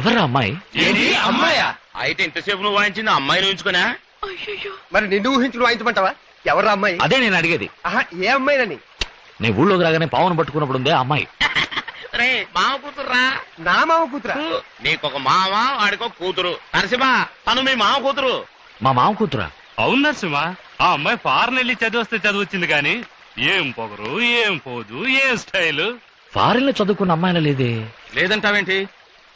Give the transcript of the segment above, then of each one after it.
ఎవరా అమ్మాయి? అమ్మాయా? అయితే ఇంతసేపు నువ్వు వాయించింది అమ్మాయిని ఉంచుకున్నా మరి నిన్ను ఊహించుకుని వాయించమంటావా? ఎవరా అమ్మాయి? అదే నేను అడిగేది. ఆహా ఏ అమ్మాయినని? నీ ఊళ్ళోకి రాగానే పావును పట్టుకున్నప్పుడు ఉందే అమ్మాయి. రే మామ కూతురురా. నా మామ కూతురా? నీకొక మామ వాడికో కూతురు. నరసింహ తను మీ మామ కూతురు. మా మామ కూతురా? అవును నరసింహ ఆ అమ్మాయి ఫారెన్ వెళ్ళి చదివిస్తే చదివచ్చింది కానీ ఏం పొగరు ఏం పోదు ఏం స్టైల్? ఫారెన్లో చదువుకున్న అమ్మాయిలా లేదే? లేదంటావేంటి?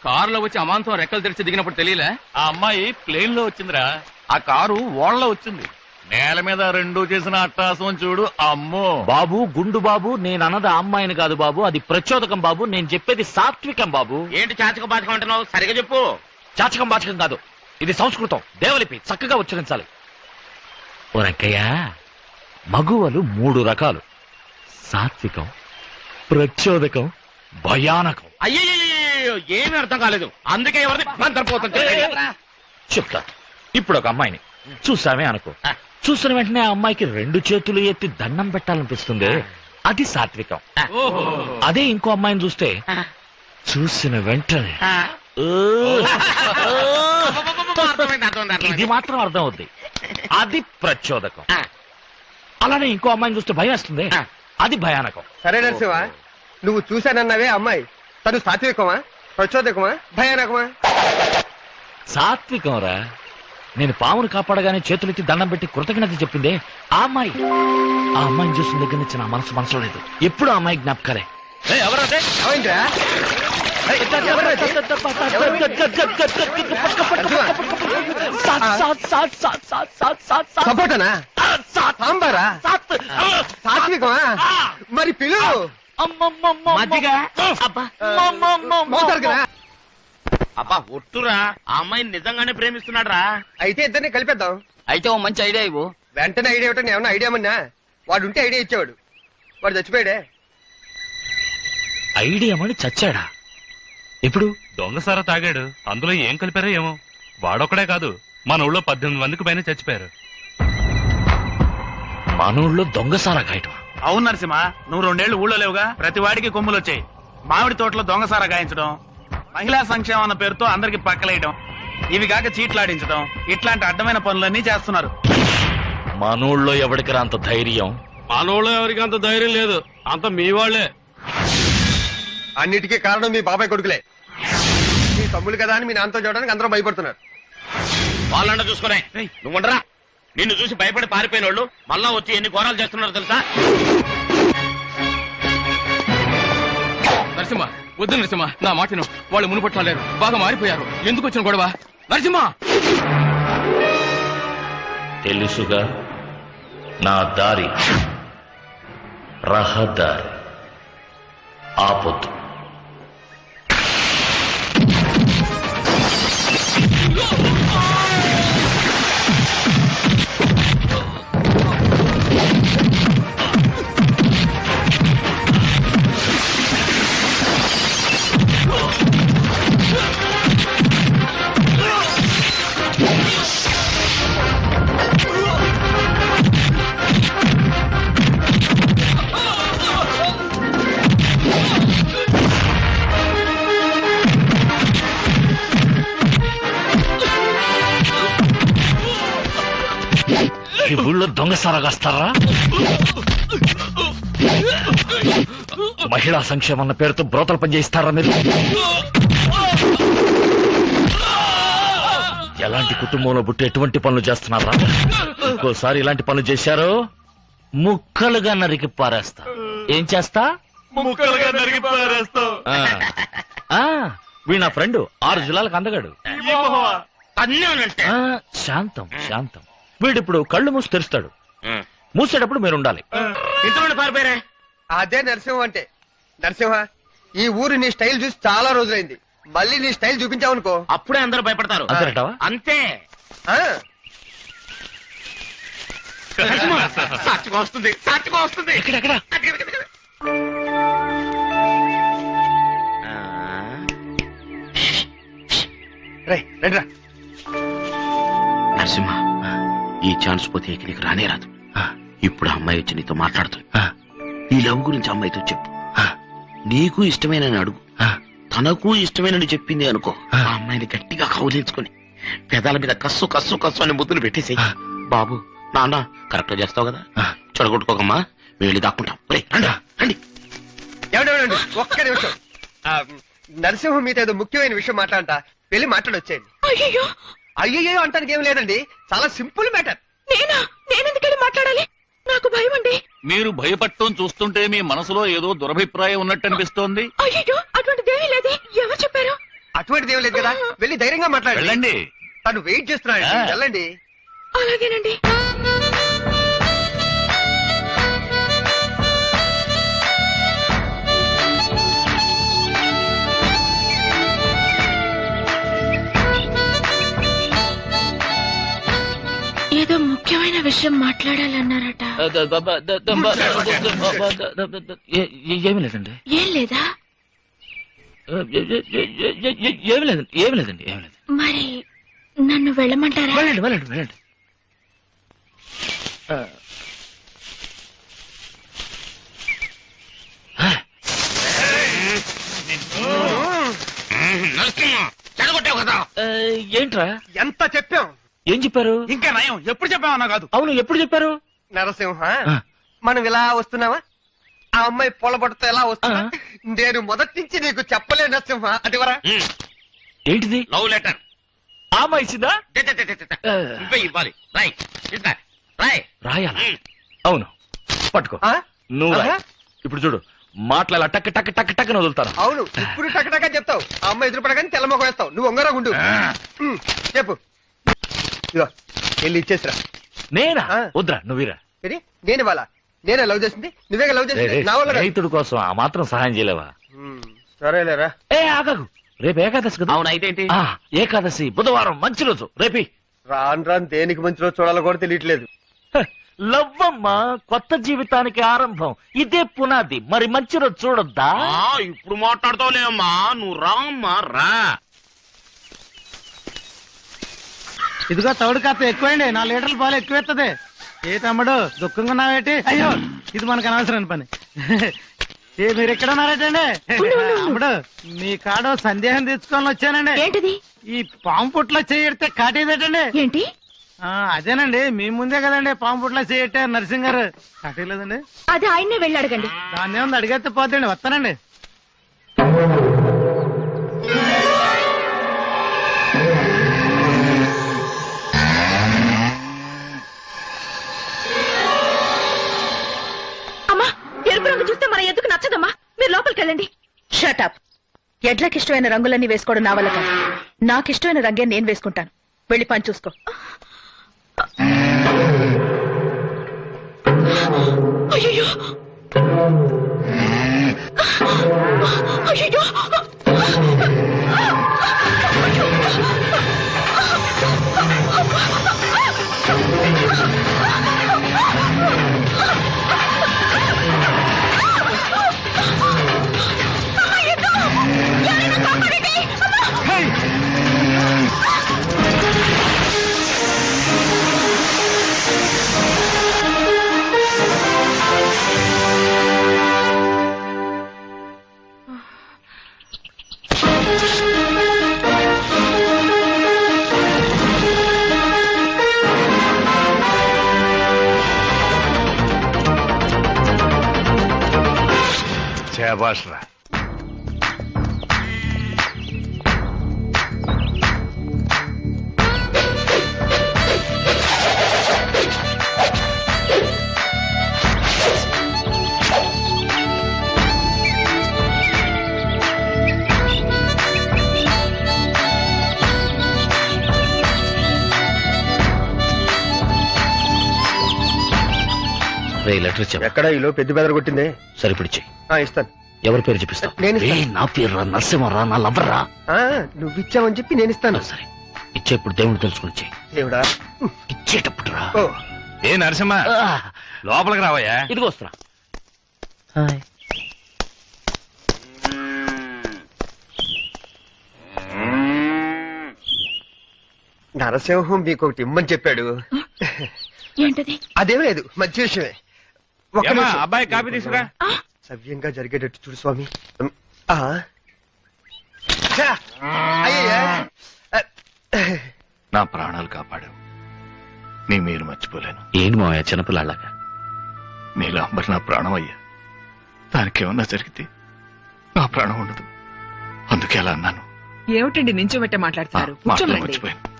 కారులో వచ్చి అమాంతం రెక్కలు తెరిచి దిగినప్పుడు తెలియలే? ఆ అమ్మాయి ప్లేన్లో వచ్చిందిరా. ఆ కారు ఓళ్ళలో వచ్చింది. నేల మీద రెండు చేసిన అట్టాసం చూడు అమ్మో. బాబు గుండు బాబు నేను అన్నది ఆ అమ్మాయిని కాదు బాబు అది ప్రచోదకం బాబు నేను చెప్పేది సాత్వికం బాబు. ఏంటి చాచక బాచకం అంటున్నావు? సరిగా చెప్పు. చాచకం బాచకం కాదు ఇది సంస్కృతం దేవలిపి చక్కగా ఉచ్చరించాలి. ఓ రంకయ్య మగువలు మూడు రకాలు. సాత్వికం ప్రచోదకం భయానకం. అయ్యో ఏమీ అర్థం కాలేదు. అందుకే ఎవరిని చెప్తా. ఇప్పుడు ఒక అమ్మాయిని. చూసామే అనుకో. చూసిన వెంటనే ఆ అమ్మాయికి రెండు చేతులు ఎత్తి దండం పెట్టాలనిపిస్తుంది. అది సాత్వికం. అదే ఇంకో అమ్మాయిని చూస్తే చూసిన వెంటనే ఇది మాత్రం అర్థం అవుద్ది అది ప్రచోదకం. అలానే ఇంకో అమ్మాయిని చూస్తే భయం వేస్తుంది. అది భయానకం. సరే నరసింహ నువ్వు చూశానన్నావే అమ్మాయి. తను సాత్వికమా? ప్రచోదకమా? భయానకమా? సాత్వికం రా నేను పామును కాపాడగానే చేతులెత్తి దండం పెట్టి కృతజ్ఞత చెప్పిందే ఆ అమ్మాయి. ఆ అమ్మాయిని చూసిన దగ్గర నుంచి నా మనసు మనసులో లేదు. ఎప్పుడు ఆ అమ్మాయి జ్ఞాపకాలే? సపోటనా? సాంబారా? సాత్వికమా? మరి పిలు. మజ్జిగ? అబ్బా. మోతారు కదా? అబ్బా ఒట్టురా. ఆ అమ్మాయిని నిజంగానే ప్రేమిస్తున్నాడు రా అయితే ఇద్దరిని కలిపేద్దాం. అయితే ఓ మంచి ఐడియా ఇవ్వు. వెంటనే ఐడియా ఇవ్వటం ఏమన్నా ఐడియా మన్నా వాడు ఉంటే ఐడియా ఇచ్చేవాడు. వాడు చచ్చిపోయాడే. ఐడియా మని చచ్చాడా? ఇప్పుడు? దొంగసారా తాగాడు. అందులో ఏం కలిపారో ఏమో. వాడొక్కడే కాదు. మన ఊళ్ళో పద్దెనిమిది మందికి పైన చచ్చిపోయారు. మన ఊళ్ళో దొంగసారా కాయటం అవును నరసింహ నువ్వు రెండేళ్ళు ఊళ్ళో లేవుగా? ప్రతి వాడికి కొమ్ములు వచ్చాయి. మామిడి తోటలో దొంగసార గాయించడం మహిళా సంక్షేమం అన్న పేరుతో అందరికి పక్కలేయడం ఇవి కాక చీట్లాడించడం ఇట్లాంటి అడ్డమైన పనులన్నీ చేస్తున్నారు. మన ఊళ్ళో ఎవడికి అంత ధైర్యం? మన ఊళ్ళో ఎవరికి అంత ధైర్యం లేదు. అంత మీ వాళ్ళే. అన్నిటికీ కారణం మీ బాబాయ్ కొడుకులే. మీ తమ్ముడు కదా అని మీ నాన్నతో చూడడానికి అందరూ భయపడుతున్నారు. వాళ్ళంట చూసుకునే. నువ్వు ఉండరా. నిన్ను చూసి భయపడి పారిపోయిన వాళ్ళు మళ్ళా వచ్చి ఎన్ని ఘోరాలు చేస్తున్నారో తెలుసా? నరసింహ వద్దు నరసింహ. నా మాటను వాళ్ళు మునుపట్ల లేరు. బాగా మారిపోయారు. ఎందుకు వచ్చిన గొడవ? నరసింహ! తెలుసుగా నా దారి రహదారి. ఆపొద్దు. ఊళ్ళో దొంగసారా కాస్తారా? మహిళా సంక్షేమం అన్న పేరుతో బ్రోతలు పనిచేయిస్తారా మీరు? ఎలాంటి కుటుంబంలో పుట్టి ఎటువంటి పనులు చేస్తున్నారా? ఇంకోసారి ఇలాంటి పనులు చేశారో? ముక్కలుగా నరికి పారేస్తా. ఏం చేస్తా? ముక్కలుగా నరికి పారేస్తావు ఆ, వీడు నా ఫ్రెండ్ ఆరు జిల్లాలకు అందగాడు. ఆ, శాంతం శాంతం. వీడిప్పుడు కళ్ళు మూసి తెరుస్తాడు. మూసేటప్పుడు మీరు ఉండాలి ఇంట్లో పారిపోయారే అదే నరసింహ అంటే. నరసింహ ఈ ఊరు నీ స్టైల్ చూసి చాలా రోజులైంది. మళ్ళీ నీ స్టైల్ చూపించావనుకో. అప్పుడే అందరూ భయపడతారు. అంతే ఆ, సాక్షిగా వస్తుంది సాక్షిగా వస్తుంది. ఎక్కడెక్కడ రేయ్, రండిరా. నరసింహ ఈ ఛాన్స్ పోతే ఇక నీకు రానే రాదు. ఇప్పుడు ఆ అమ్మాయి వచ్చి నీతో మాట్లాడుతుంది ఈ లవ్ గురించి అమ్మాయితో చెప్పు. నీకు ఇష్టమైన అడుగు. తనకు ఇష్టమేనని చెప్పింది అనుకో. ఆ. అమ్మాయిని గట్టిగా కౌలించుకొని పెదాల మీద కస్సు కస్సు కస్సు అని ముద్దులు పెట్టేసి బాబు నాన్న కరెక్ట్ చేస్తావు కదా? చెడగొట్టుకోకమ్మా వెళ్ళి దాక్కుంటాం. రండి, ఒక్క నిమిషం. ఆ, నరసింహం మీతో ఏదో ముఖ్యమైన విషయం మాట్లాడంట వెళ్ళి మాట్లాడొచ్చేయండి. అయ్యో అంటానికి ఏం లేదండి. చాలా సింపుల్ మ్యాటర్. నేనా? నేనెందుకెళ్ళి మాట్లాడాలి? నాకు భయం అండి. మీరు భయపడటం చూస్తుంటే మీ మనసులో ఏదో దురభిప్రాయం ఉన్నట్టు అనిపిస్తోంది. అయ్యో అటువంటిదేమీ లేదే. ఎవరు చెప్పారు? అటువంటిది ఏం లేదు కదా. వెళ్ళి ధైర్యంగా మాట్లాడండి. వెళ్ళండి. తను వెయిట్ చేస్తున్నాడు. వెళ్ళండి. అలాగేనండి. ఏదో ముఖ్యమైన విషయం మాట్లాడాలన్నారట ఏమీ లేదండి ఏం లేదా ఏమీ లేదండి ఏమీ లేదండి ఏమీ లేదు మరి నన్ను వెళ్ళమంటారా వెళ్ళండి వెళ్ళండి వెళ్ళండి చెడగొట్టావు కదా ఏంట్రా ఎంత చెప్పాం ఏం చెప్పారు? ఇంకా నయం. ఎప్పుడు చెప్పామన్నా కాదు. అవును ఎప్పుడు చెప్పారు? నరసింహ ఆ. మనం ఇలా వస్తున్నావా? ఆ అమ్మాయి పొలబడితే ఎలా వస్తున్నా ఆ. నేను మొదటి నుంచి నీకు చెప్పలే నరసింహ. అటువరా ఏంటిది? లవ్ లెటర్ ఆ మైసిదా ఆ. నువ్వే ఇవ్వాలి. రాయ్. రాయ్. రాయాలా? అవును. పట్టుకో. ఆ? నువ్వు రాయ్. ఆహా. ఇప్పుడు చూడు. మాట్లాడాల టక్ టక్ టక్ టక్ అని వదులుతాను. అవును. ఇప్పుడు టకటకా చెప్తావు. ఆ అమ్మాయి ఎదురుపడగానే తెల్లమొక వేస్తావు. నువ్వు ఒంగరా గుండు ఉమ్, చెప్పు. ఇదిగో వెళ్ళి ఇచ్చేసిరా. నేనా? ఆ. వద్దురా నువ్వురా. ఇది నేను ఇవ్వాలా? నేనే లవ్ చేసింది? నువ్వే లవ్ చేసింది? నా వల్ల కాదు. రైతుడి కోసం ఆ మాత్రం సహాయం చేయలేవా? ఉమ్, సరేలేరా. ఏ ఆగకు రేపు ఏకాదశి కదా? అవును అయితే ఏంటి? ఆ, ఏకాదశి బుధవారం మంచి రోజు. రేపి. రాను రాను దేనికి మంచిలో చూడాలో కూడా తెలియట్లేదు. హ, లవ్వమ్మ కొత్త జీవితానికి ఆరంభం. ఇదే పునాది. మరి మంచి రోజు చూడొద్దా? ఆ, ఇప్పుడు మాట్లాడతావులే అమ్మా. నువ్వు రా అమ్మా రా. ఇదిగో తౌడు కాస్త ఎక్కువండి. నా లీటర్ల పాలు ఎక్కువెత్తది. ఏ తమ్ముడు దుఃఖంగా ఉన్నావేటి? అయ్యో ఇది మనకు అనవసరం పని. ఏ మీరు ఎక్కడ ఉన్నారేటండి? తమ్ముడు మీ కాడ సందేహం తెచ్చుకొని వచ్చానండి. ఏంటిది? ఈ పాము పుట్లో చేయడితే కాటేదేటండి ఏంటి? ఆ, అదేనండి మీ ముందే కదండి పాము పుట్లో చేయట్టే నరసింగ్ గారు కాటేయలేదండి అది ఆయన్నే వెళ్ళి అడగండి. దాన్ని ఏముంది అడిగేస్తే పోతండి వస్తానండి. రంగు చూస్తే మన ఎద్దుకు నచ్చదమ్మా. మీరు లోపలికి వెళ్ళండి. షటప్ ఎడ్లకి ఇష్టమైన రంగులన్నీ వేసుకోవడం నా వల్ల కాదు. నాకు ఇష్టమైన రంగే నేను వేసుకుంటాను. వెళ్ళి పని చూసుకో. అయ్యో అయ్యో. శాబాష్ రా రే లెటర్ ఇచ్చా ఎక్కడ ఈలో పెద్ద బెదర కొట్టింది? సరిపిడిచి ఆ ఇస్తాను. ఎవరి పేరు చెప్పిస్తా నేను ఇస్తాను. నా పేరు రా నరసింహరా నా లవ్వరా ఆ, నువ్వు ఇచ్చావని చెప్పి నేను ఇస్తాను. సరే ఇచ్చేప్పుడు దేవుడు తెలుసుకుని ఇచ్చే దేవుడా? ఇచ్చేటప్పుడు రా ఓ. ఏ నరసింహ ఆ, లోపలికి రావయ్యా. ఇదిగో వస్తున్నా. నరసింహం మీకు ఒకటి ఇమ్మని చెప్పాడు. ఏంటది? అదేం లేదు మంచి విషయమే ఏమ్మా. అబ్బాయి కాపీ తీసుకురా. సవ్యంగా జరిగేటట్టు చూడు స్వామి. ఆ? అయ్యయ్యా. నా ప్రాణాలు కాపాడావు. నీ మీరు మర్చిపోలేను. ఏంటి మావయ్య చిన్నపిల్లాళ్ళగా నీలాంబర్ నా ప్రాణం అయ్యా. దానికి ఏమన్నా జరిగితే నా ప్రాణం ఉండదు. అందుకే అలా అన్నాను. ఏమిటండి నించోబెట్టే ఆ, మాట్లాడతారు మాటలు కూర్చోమండి మర్చిపోయాను.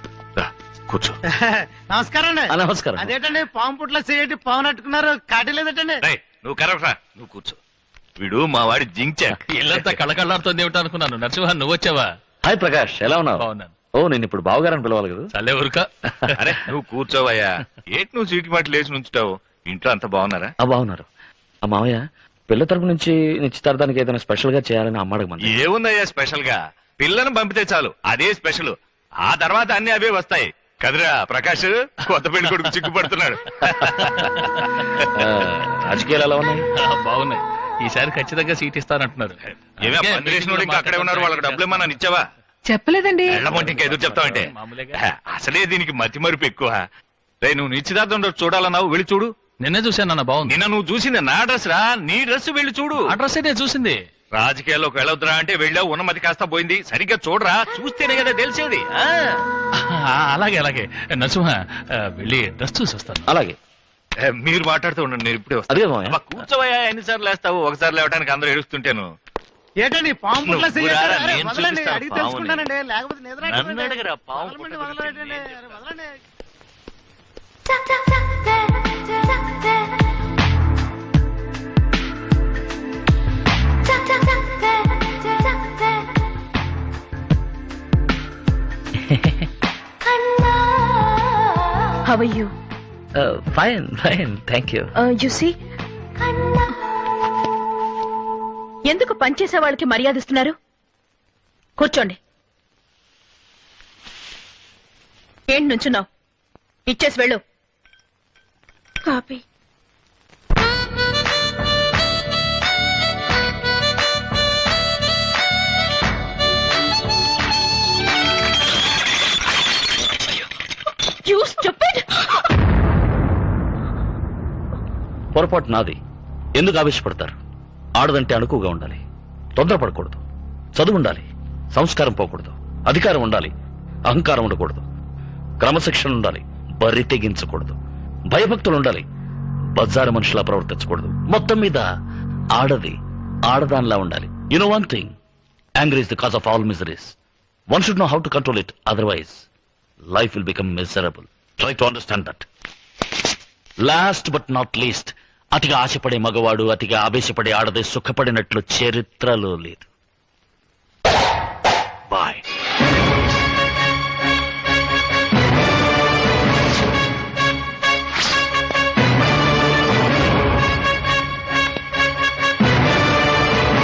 కూర్చో. నమస్కారం అండి. ఆ, నమస్కారం. అదేటండి పాము పుట్ల చేయటి పాము నట్టుకున్నారు కాటి లేదటండి రేయ్, నువ్వు కరెక్ట్ రా నువ్వు కూర్చో. వీడు మా వాడి జించాక్ ఇల్లంతా కళకళలాడుతోంది ఏమిటో అనుకున్నాను నరసింహ నువ్వు వచ్చావా హాయ్ ప్రకాష్ ఎలా ఉన్నావు? బాగున్నాను. ఓ నేను ఇప్పుడు బావగారని పిలవాలి కదా. చల్లే ఊరుక? అరే నువ్వు కూర్చోవయ్యా. ఏంటి నువ్వు సీటు మాట లేచి నుంచుతావు ఇంట్లో అంత బాగున్నారా? ఆ బాగున్నారు. ఆ మావయ్య పిల్ల తరపు నుంచి నిశ్చితార్థానికి ఏదైనా స్పెషల్గా చేయాలని అమ్మ అడగమంది. ఏముందయ్యా స్పెషల్గా పిల్లను పంపితే చాలు. అదే స్పెషల్. ఆ తర్వాత అన్ని అవే వస్తాయి. కదరా ప్రకాష్ కొత్త పెళ్ళి కొడుకు చిక్కుపడుతున్నాడు. ఆ, రాజకీయాలు ఎలా ఉన్నాయి? బాగున్నాయి. ఈసారి ఖచ్చితంగా సీట్ ఇస్తానంటున్నారు. అక్కడే ఉన్నారు వాళ్ళకి డబ్బులు ఏమన్నా ఇచ్చావా? చెప్పలేదండి. ఇంకా ఎదురు చెప్తావంటే. హ, అసలే దీనికి మతి మరుపు ఎక్కువ. రే నువ్వు నిశ్చితార్థం చూడాలన్నావు వెళ్ళి చూడు. నిన్నే చూశాను అన్న బాగుంది. నిన్న నువ్వు చూసింది నా డ్రెస్ రా నీ డ్రెస్ వెళ్ళి చూడు. అడ్రస్ అయితే చూసింది. రాజకీయాల్లోకి వెళ్ళొద్దురా అంటే వెళ్ళావు ఉన్నమతి కాస్త పోయింది. సరిగ్గా చూడరా చూస్తేనే కదా తెలిసేది. ఆ? ఆ, అలాగే అలాగే. నరసింహ ఆ, వెళ్ళి డ్రెస్ చూసి వస్తాను. అలాగే. ఏ, మీరు మాట్లాడుతూ ఉండండి నేను ఇప్పుడే అదే వస్తాను కూర్చోవయ్యా ఎన్నిసార్లు లేస్తావు? ఒకసారి లేవడానికి అందరూ ఏడుస్తుంటాను. ఏటండి పాము పుట్ల నువ్వు రారా, చేయటి నేను వదలండి చూపిస్తాను అడిగి పాముని. తెలుసుకుంటానండి లేకపోతే నిద్ర నన్ను పట్టదండి. అడగరా, పాము వదలండి, పుట్ల వదలండి, గురించి నేను అరే, వదలండి. How you fine fine thank you you see ఎందుకు పనిచేసే వాళ్ళకి మర్యాద ఇస్తున్నారు? కూర్చోండి. ఏంటి నుంచున్నావు? ఇచ్చేసి వెళ్ళు. కాపీ. You స్టూపిడ్ పొరపాటు నాది. ఎందుకు ఆవేశపడతారు? ఆడదంటే అణుకుగా ఉండాలి. తొందరపడకూడదు. చదువు ఉండాలి. సంస్కారం పోకూడదు. అధికారం ఉండాలి. అహంకారం ఉండకూడదు. క్రమశిక్షణ ఉండాలి. బరి తెగించకూడదు. భయభక్తులు ఉండాలి. బజారు మనుషులా ప్రవర్తించకూడదు. మొత్తం మీద ఆడది ఆడదానిలా ఉండాలి. You know one thing angry is the cause of all miseries one should know how to control it otherwise life will become miserable. Try to understand that. Last but not least అతిగా ఆశపడే మగవాడు అతిగా ఆవేశపడే ఆడది సుఖపడినట్లు చరిత్రలో లేదు